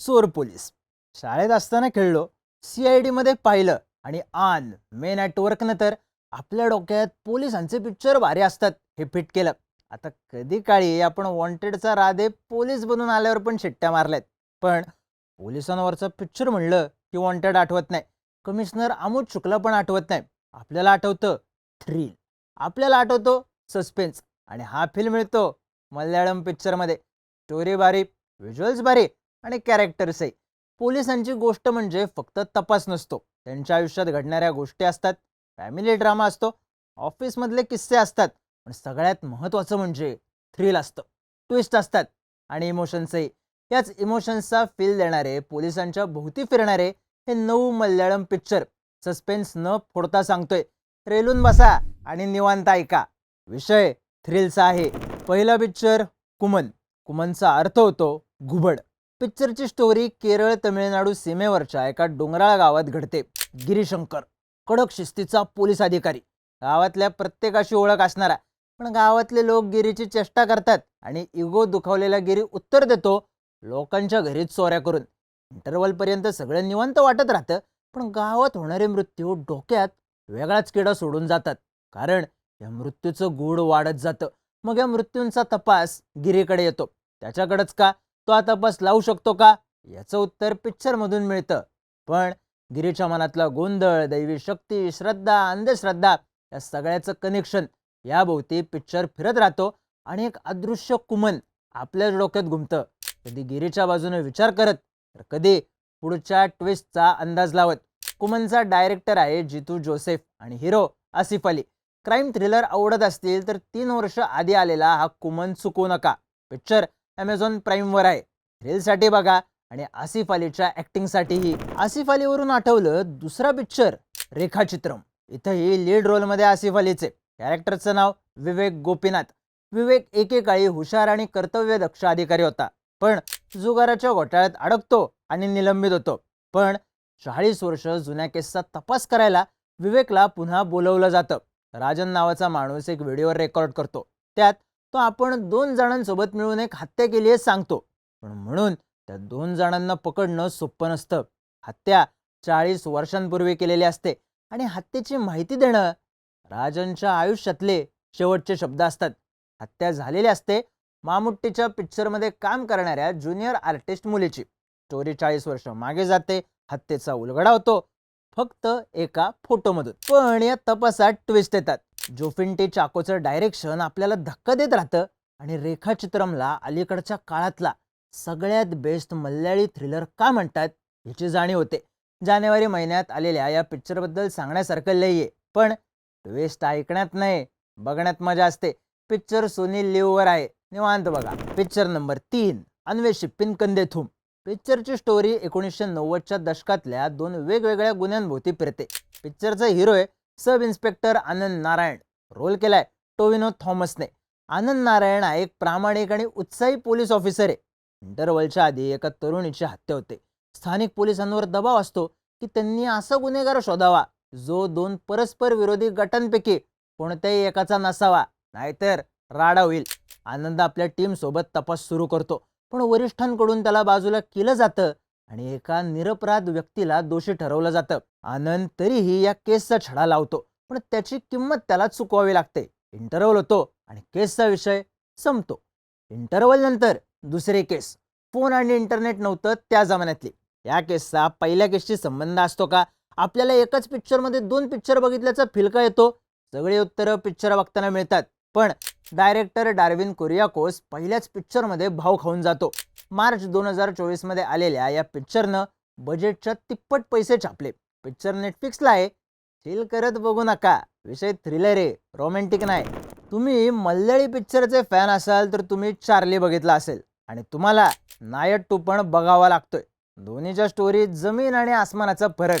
चोर पोलीस. शाळेत असताना खेळलो सी आय डीमध्ये पाहिलं आणि आन मेन नेटवर्कनं तर आपल्या डोक्यात पोलिसांचे पिक्चर भारी असतात हे फिट केलं. आता कधी काळी आपण वॉन्टेडचा राधे पोलीस बनून आल्यावर पण शिट्ट्या मारल्यात. पण पोलिसांवरचं पिक्चर म्हणलं की वॉन्टेड आठवत नाही. कमिशनर आमोद शुक्ला पण आठवत नाही. आपल्याला आठवतं थ्रिल आपल्याला आठवतो सस्पेन्स आणि हा फिल्म मिळतो मल्याळम पिक्चरमध्ये स्टोरी भारी व्हिज्युअल्स भारी. आणि कॅरेक्टर्सही पोलिसांची गोष्ट म्हणजे फक्त तपास नसतो. त्यांच्या आयुष्यात घडणाऱ्या गोष्टी असतात. फॅमिली ड्रामा असतो. ऑफिसमधले किस्से असतात. पण सगळ्यात महत्त्वाचं म्हणजे थ्रिल असतं. ट्विस्ट असतात. आणि इमोशन्सही याच इमोशन्सचा फील देणारे पोलिसांच्या भोवती फिरणारे हे नऊ मल्याळम पिक्चर सस्पेन्स न फोडता सांगतोय. रेलून बसा आणि निवांत ऐका. विषय थ्रिलचा आहे. पहिला पिक्चर कुमन. कुमनचा अर्थ होतो घुबड. पिक्चरची स्टोरी केरळ तमिळनाडू सीमेवरच्या एका डोंगराळ गावात घडते. गिरीशंकर कडक शिस्तीचा पोलीस अधिकारी. गावातल्या प्रत्येकाशी ओळख असणारा पण गावातले लोक गिरीची चेष्टा करतात आणि इगो दुखावलेला गिरी उत्तर देतो लोकांच्या घरी चोऱ्या करून. इंटरवलपर्यंत सगळं निवांत वाटत राहतं पण गावात होणारे मृत्यू डोक्यात वेगळाच किडा सोडून जातात. कारण या मृत्यूचं गूढ वाढत जातं. मग या मृत्यूंचा तपास गिरीकडे येतो. त्याच्याकडेच का तो आता बस लावू शकतो का? याचं उत्तर पिक्चरमधून मिळतं. पण गिरीच्या मनातला गोंधळ दैवी शक्ती श्रद्धा अंधश्रद्धा या सगळ्याचं कनेक्शन याभोवती पिक्चर फिरत राहतो आणि एक अदृश्य कुमन आपल्याच डोक्यात घुमतं. कधी गिरीच्या बाजूने विचार करत तर कधी पुढच्या ट्विस्टचा अंदाज लावत. कुमनचा डायरेक्टर आहे जितू जोसेफ आणि hero Asif Ali. Crime thriller आवडत असतील तर तीन वर्ष आधी आलेला हा कुमन चुकू नका. पिक्चर ॲमेझॉन प्राईमवर आहे. थ्रिलसाठी बघा आणि आसिफ अलीच्या ॲक्टिंगसाठीही आसिफ अलीवरून आठवलं दुसरा पिक्चर रेखाचित्रम. इथंही लीड रोलमध्ये आसिफ अलीचे. कॅरेक्टरचं नाव विवेक गोपीनाथ. विवेक एकेकाळी हुशार आणि कर्तव्यदक्ष अधिकारी होता. पण जुगाराच्या घोटाळ्यात अडकतो आणि निलंबित होतो. पण चाळीस वर्ष जुन्या केसचा तपास करायला विवेकला पुन्हा बोलवलं जातं. राजन नावाचा माणूस एक व्हिडिओ रेकॉर्ड करतो. त्यात तो आपण दोन जणांसोबत मिळून एक हत्या केली आहे सांगतो. पण म्हणून त्या दोन जणांना पकडणं सोपं नसतं. हत्या चाळीस वर्षांपूर्वी केलेली असते आणि हत्येची माहिती देणं राजनच्या आयुष्यातले शेवटचे शब्द असतात. हत्या झालेली असते मामुट्टीच्या पिक्चरमध्ये काम करणाऱ्या ज्युनियर आर्टिस्ट मुलीची. स्टोरी चाळीस वर्ष मागे जाते हत्येचा उलगडा होतो फक्त एका फोटोमधून. पण या तपासात ट्विस्ट येतात. जोफिंटी चाकोचं डायरेक्शन आपल्याला धक्का देत राहतं आणि रेखाचित्रमला अलीकडच्या काळातला सगळ्यात बेस्ट मल्याळी थ्रिलर का म्हणतात याची जाणीव होते. जानेवारी महिन्यात आलेल्या या पिक्चरबद्दल सांगण्यासारखं लई आहे पण ट्विस्ट ऐकण्यात नाही बघण्यात मजा असते. पिक्चर सोनी लिव्हवर आहे. निवांत बघा. पिक्चर नंबर तीन. अन्वेषी पिनकंदे थूम. पिक्चरची स्टोरी एकोणीसशे नव्वदच्या दशकातल्या दोन वेगवेगळ्या गुन्ह्यांभोवती फिरते. पिक्चरचा हिरो आहे sub inspector Anand Narayan. Role केलाय टोविनो थॉमसने. आनंद नारायण हा एक प्रामाणिक आणि उत्साही पोलीस ऑफिसर आहे. इंटरवलच्या आधी एका तरुणीची हत्या होते. स्थानिक पोलिसांवर दबाव असतो की त्यांनी असा गुन्हेगार शोधावा जो दोन परस्पर विरोधी गटांपैकी कोणत्याही एकाचा नसावा नाहीतर राडा होईल. आनंद आपल्या टीम सोबत तपास सुरू करतो. पण वरिष्ठांकडून त्याला बाजूला केलं जातं आणि एका निरपराध व्यक्तीला दोषी ठरवलं जातं. आनंद तरीही या केसचा छडा लावतो पण त्याची किंमत त्याला चुकवावी लागते. इंटरव्हल होतो आणि केसचा विषय संपतो. इंटरव्हल नंतर दुसरे केस. फोन आणि इंटरनेट नव्हतं त्या जमान्यातली. या केसचा पहिल्या केसशी संबंध असतो का? आपल्याला एकाच पिक्चरमध्ये दोन पिक्चर बघितल्याचा फिलका येतो. सगळी उत्तरं पिक्चर बघताना मिळतात. पण डायरेक्टर डार्विन कुरियाकोस पहिल्याच पिक्चरमध्ये भाव खाऊन जातो. मार्च दोन हजार चोवीसमध्ये आलेल्या या पिक्चरनं बजेटच्या तिप्पट पैसे छापले. पिक्चर नेटफ्लिक्सला आहे. चिल करत बघू नका. विषय थ्रिलर आहे. रोमॅन्टिक नाही. तुम्ही मल्याळी पिक्चरचे फॅन असाल तर तुम्ही चार्ली बघितला असेल. आणि तुम्हाला नायट टू पण बघावा लागतोय. दोन्हीच्या स्टोरीत जमीन आणि आसमानाचा फरक.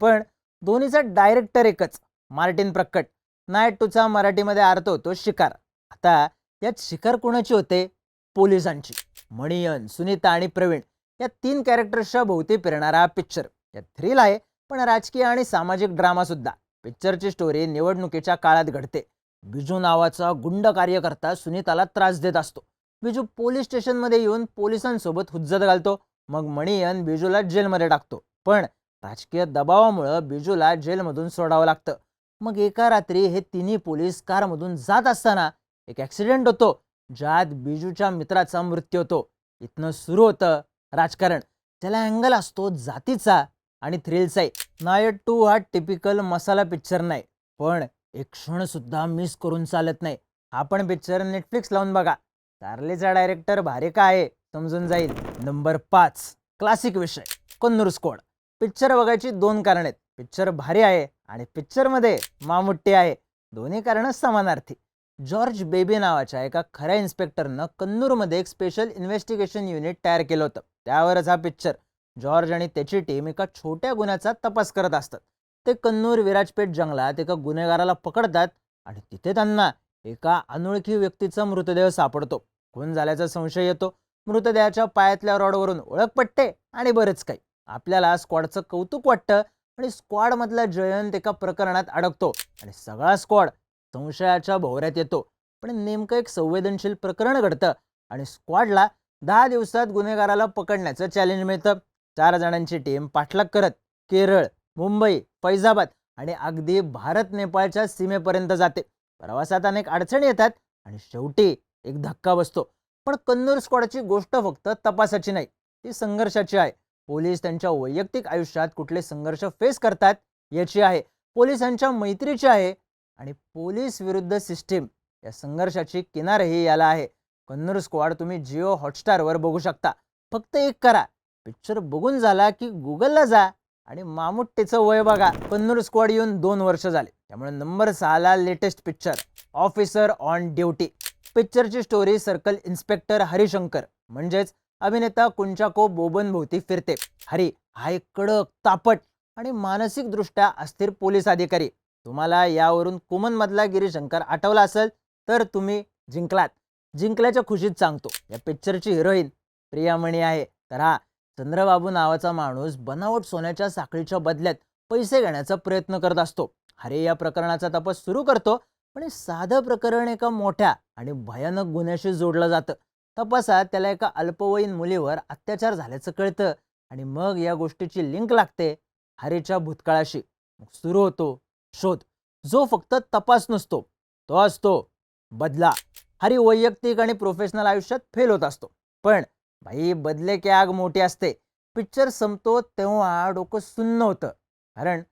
पण धोनीचा डायरेक्टर एकच मार्टिन प्रकट. नाईट टूचा मराठीमध्ये अर्थ होतो शिकार. आता यात शिकार कोणाची होते? पोलिसांची. मणियन सुनीता आणि प्रवीण या तीन कॅरेक्टर्सच्या भोवती फिरणारा हा पिक्चर यात थ्रिल आहे पण राजकीय आणि सामाजिक ड्रामा सुद्धा. पिक्चरची स्टोरी निवडणुकीच्या काळात घडते. बिजू नावाचा गुंड कार्यकर्ता सुनीताला त्रास देत असतो. बिजू पोलीस स्टेशनमध्ये येऊन पोलिसांसोबत हुज्जत घालतो. मग मणियन बिजूला जेलमध्ये टाकतो. पण राजकीय दबावामुळं बिजूला जेलमधून सोडावं लागतं. मग एका रात्री हे तिन्ही पोलीस कारमधून जात असताना एक ॲक्सिडेंट होतो ज्यात बिजूच्या मित्राचा मृत्यू होतो. इथनं सुरू होतं राजकारण. त्याला अँगल असतो जातीचा आणि थ्रिलचाही नायट टू हा टिपिकल मसाला पिक्चर नाही पण एक क्षणसुद्धा मिस करून चालत नाही. हा पण पिक्चर नेटफ्लिक्स लावून बघा. तारलेचा डायरेक्टर भारी का आहे समजून जाईल. नंबर पाच क्लासिक विषय कन्नूर स्कोड पिक्चर बघायची दोन कारण आहेत. पिक्चर भारी आहे आणि पिक्चरमध्ये मामुट्टी आहे. दोन्ही कारणं समानार्थी. जॉर्ज बेबी नावाच्या एका खऱ्या इन्स्पेक्टरनं कन्नूरमध्ये एक स्पेशल इन्व्हेस्टिगेशन युनिट तयार केलं होतं. त्यावरच हा पिक्चर. जॉर्ज आणि त्याची टीम एका छोट्या गुन्ह्याचा तपास करत असतात. ते कन्नूर विराजपेठ जंगलात एका गुन्हेगाराला पकडतात आणि तिथे त्यांना एका अनोळखी व्यक्तीचा मृतदेह सापडतो. खून झाल्याचा संशय येतो. मृतदेहाच्या पायातल्या रॉडवरून ओळख पटते आणि बरंच काही. आपल्याला स्क्वॉडचं कौतुक वाटतं आणि स्क्वॉडमधला जयंत एका प्रकरणात अडकतो आणि सगळा स्क्वॉड संशयाच्या भोवऱ्यात येतो. पण नेमकं एक संवेदनशील प्रकरण घडतं आणि स्क्वॉडला दहा दिवसात गुन्हेगाराला पकडण्याचं चॅलेंज मिळतं. चार जणांची टीम पाठलाग करत केरळ मुंबई फैजाबाद आणि अगदी भारत नेपाळच्या सीमेपर्यंत जाते. प्रवासात अनेक अडचणी येतात आणि शेवटी एक धक्का बसतो. पण कन्नूर स्क्वॉडची गोष्ट फक्त तपासाची नाही ती संघर्षाची आहे. पोलीस त्यांच्या वैयक्तिक आयुष्यात कुठले संघर्ष फेस करतात याची आहे. पोलिसांच्या मैत्रीची आहे आणि पोलीस विरुद्ध सिस्टीम या संघर्षाची किनारही याला आहे. कन्नूर स्क्वॉड तुम्ही जिओ हॉटस्टारवर बघू शकता. फक्त एक करा. पिक्चर बघून झाला की गुगलला जा आणि मामुट्टीचं वय बघा. कन्नूर स्क्वॉड येऊन दोन वर्ष झाले. त्यामुळे नंबर सहाला latest picture officer on duty पिक्चरची स्टोरी सर्कल इन्स्पेक्टर हरिशंकर. म्हणजेच अभिनेता कुंचाको बोबनभोवती फिरते. हरी हा एक कडक तापट आणि मानसिकदृष्ट्या अस्थिर पोलीस अधिकारी. तुम्हाला यावरून कुमन मधला गिरीशंकर आठवला असेल तर तुम्ही जिंकलात. जिंकल्याच्या खुशीत सांगतो या पिक्चरची हिरोईन प्रियामणी आहे. तर हा चंद्रबाबू नावाचा माणूस बनावट सोन्याच्या साखळीच्या बदल्यात पैसे घेण्याचा प्रयत्न करत असतो. हरे या प्रकरणाचा तपास सुरू करतो पण हे साधं प्रकरण एका मोठ्या आणि भयानक गुन्ह्याशी जोडलं जातं. तपासात त्याला एका अल्पवयीन मुलीवर अत्याचार झाल्याचं कळतं आणि मग या गोष्टीची लिंक लागते हरीच्या भूतकाळाशी. मग सुरू होतो शोध. जो फक्त तपास नसतो तो असतो बदला. हरी वैयक्तिक आणि प्रोफेशनल आयुष्यात फेल होत असतो. पण भाई बदले की आग मोठी असते. पिक्चर संपतो तेव्हा डोकं सुन्न होतं. कारण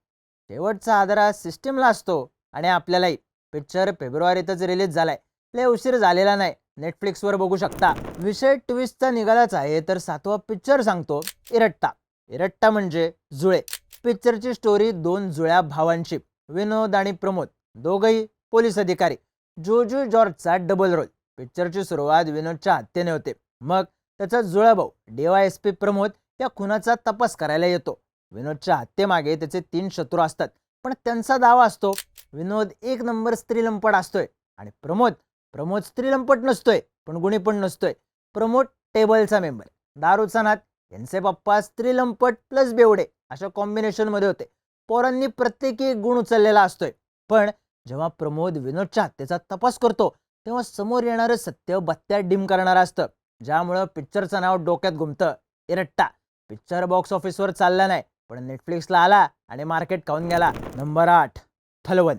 शेवटचा आदरा सिस्टीमला असतो आणि आपल्यालाही. पिक्चर फेब्रुवारीतच रिलीज झालाय. लय उशीर झालेला नाही. नेटफ्लिक्सवर बघू शकता. विषय ट्विस्टचा निघालाच आहे तर सातवा पिक्चर सांगतो. इरट्टा. इरट्टा म्हणजे जुळे. पिक्चरची स्टोरी दोन जुळ्या भावांची. विनोद आणि प्रमोद. दोघही पोलीस अधिकारी. जोजू जॉर्जचा डबल रोल पिक्चरची सुरुवात विनोदच्या हत्येने होते. मग त्याचा जुळा भाऊ डेवा एस पी प्रमोद या खुनाचा तपास करायला येतो. विनोदच्या हत्येमागे त्याचे तीन शत्रू असतात. पण त्यांचा दावा असतो विनोद एक नंबर स्त्रीलंपट असतोय. आणि प्रमोद प्रमोद स्त्रीलंपट नसतोय पण गुणी पण नसतोय. प्रमोद टेबलचा मेंबर. दारूचा नाथ यांचे पप्पा स्त्रीलंपट प्लस बेवडे अशा कॉम्बिनेशनमध्ये होते. पोरांनी प्रत्येकी गुण उचललेला असतोय. पण जेव्हा प्रमोद विनोदच्या हत्येचा तपास करतो तेव्हा समोर येणारं सत्य बत्त्या डिम करणारं असतं. ज्यामुळं पिक्चरचं नाव डोक्यात घुमतं. इरट्टा! पिक्चर बॉक्स ऑफिसवर चालला नाही पण नेटफ्लिक्सला आला आणि मार्केट खाऊन गेला. नंबर आठ थलवन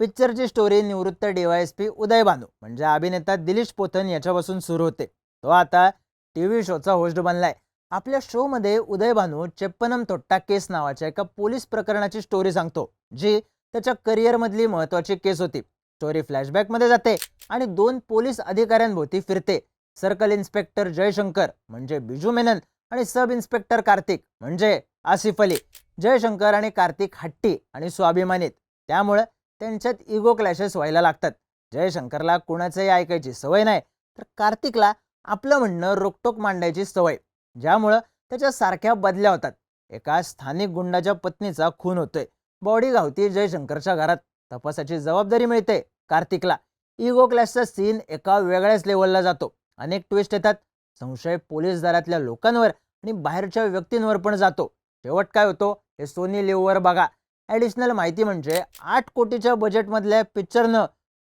पिक्चरची स्टोरी निवृत्त डीवायएसपी उदय बानू म्हणजे अभिनेता दिलीश पोथन याच्यापासून सुरू होते. तो आता टी व्ही शोचा होस्ट बनलाय. आपल्या शोमध्ये उदय बानू चेप्पनम थोट्टा केस नावाच्या एका पोलीस प्रकरणाची स्टोरी सांगतो जी त्याच्या करिअरमधली महत्वाची केस होती. स्टोरी फ्लॅशबॅकमध्ये जाते आणि दोन पोलीस अधिकाऱ्यांभोवती फिरते. सर्कल इन्स्पेक्टर जयशंकर म्हणजे बिजू मेनन आणि सब इन्स्पेक्टर कार्तिक म्हणजे आसिफ अली. जयशंकर आणि कार्तिक हट्टी आणि स्वाभिमानीत. त्यामुळे त्यांच्यात इगो क्लॅशेस व्हायला लागतात. जयशंकरला कुणाचंही ऐकायची सवय नाही तर कार्तिकला आपलं म्हणणं रोकटोक मांडायची सवय ज्यामुळं त्याच्या सारख्या बदल्या होतात. एका स्थानिक गुंडाच्या पत्नीचा खून होतोय. बॉडी गावती जयशंकरच्या घरात तपासाची जबाबदारी मिळते कार्तिकला. इगो क्लॅशचा सीन एका वेगळ्याच लेवलला जातो. अनेक ट्विस्ट येतात. संशय पोलीस दरातल्या लोकांवर आणि बाहेरच्या व्यक्तींवर पण जातो. शेवट काय होतो हे सोनी लिव्हवर बघा. ॲडिशनल माहिती म्हणजे आठ कोटीच्या बजेटमधल्या पिक्चरनं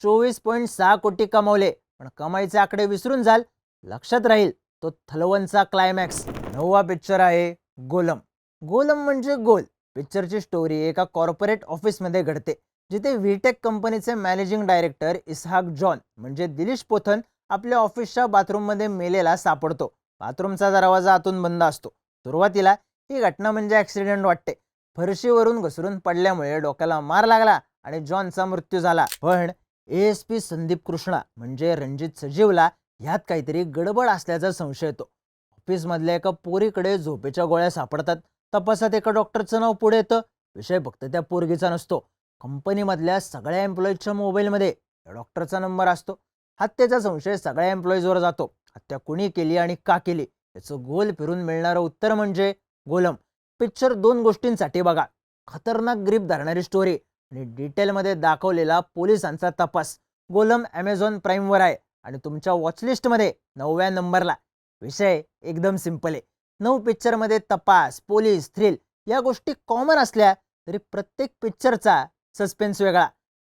चोवीस पॉईंट सहा कोटी कमावले. पण कमाईचे आकडे विसरून जाल लक्षात राहील तो थलवनचा क्लायमॅक्स नववा पिक्चर आहे गोलम. गोलम म्हणजे गोल. पिक्चरची स्टोरी एका कॉर्पोरेट ऑफिसमध्ये घडते जिथे व्हीटेक कंपनीचे मॅनेजिंग डायरेक्टर इसहाक जॉन म्हणजे दिलीश पोथन आपल्या ऑफिसच्या बाथरूममध्ये मेलेला सापडतो. बाथरूमचा दरवाजा आतून बंद असतो. सुरुवातीला ही घटना म्हणजे ॲक्सिडेंट वाटते. फरशीवरून घसरून पडल्यामुळे डोक्याला मार लागला आणि जॉनचा मृत्यू झाला. पण एस पी संदीप कृष्णा म्हणजे रणजित सजीवला ह्यात काहीतरी गडबड असल्याचा संशय येतो. ऑफिसमधल्या एका पोरीकडे झोपेच्या गोळ्या सापडतात. तपासात एका डॉक्टरचं नाव पुढे येतं. विषय फक्त त्या पोरगीचा नसतो. कंपनीमधल्या सगळ्या एम्प्लॉईजच्या मोबाईलमध्ये डॉक्टरचा नंबर असतो. हत्येचा संशय सगळ्या एम्प्लॉईजवर जातो. हत्या कुणी केली आणि का केली? याचं गोल फिरून मिळणारं उत्तर म्हणजे गोलम. पिक्चर दोन गोष्टींसाठी बघा. खतरनाक ग्रीप धरणारी स्टोरी आणि डिटेलमध्ये दाखवलेला पोलिसांचा तपास. गोलम ॲमेझॉन प्राईमवर आहे आणि तुमच्या वॉचलिस्टमध्ये नवव्या नंबरला. विषय एकदम सिंपल आहे. नऊ पिक्चरमध्ये तपास पोलीस थ्रिल या गोष्टी कॉमन असल्या तरी प्रत्येक पिक्चरचा सस्पेन्स वेगळा.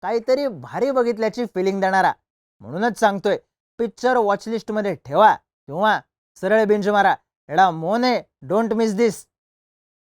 काहीतरी भारी बघितल्याची फिलिंग देणारा. म्हणूनच सांगतोय पिक्चर वॉचलिस्टमध्ये ठेवा किंवा सरळ बिंज मारा. एडा मोने डोंट मिस दिस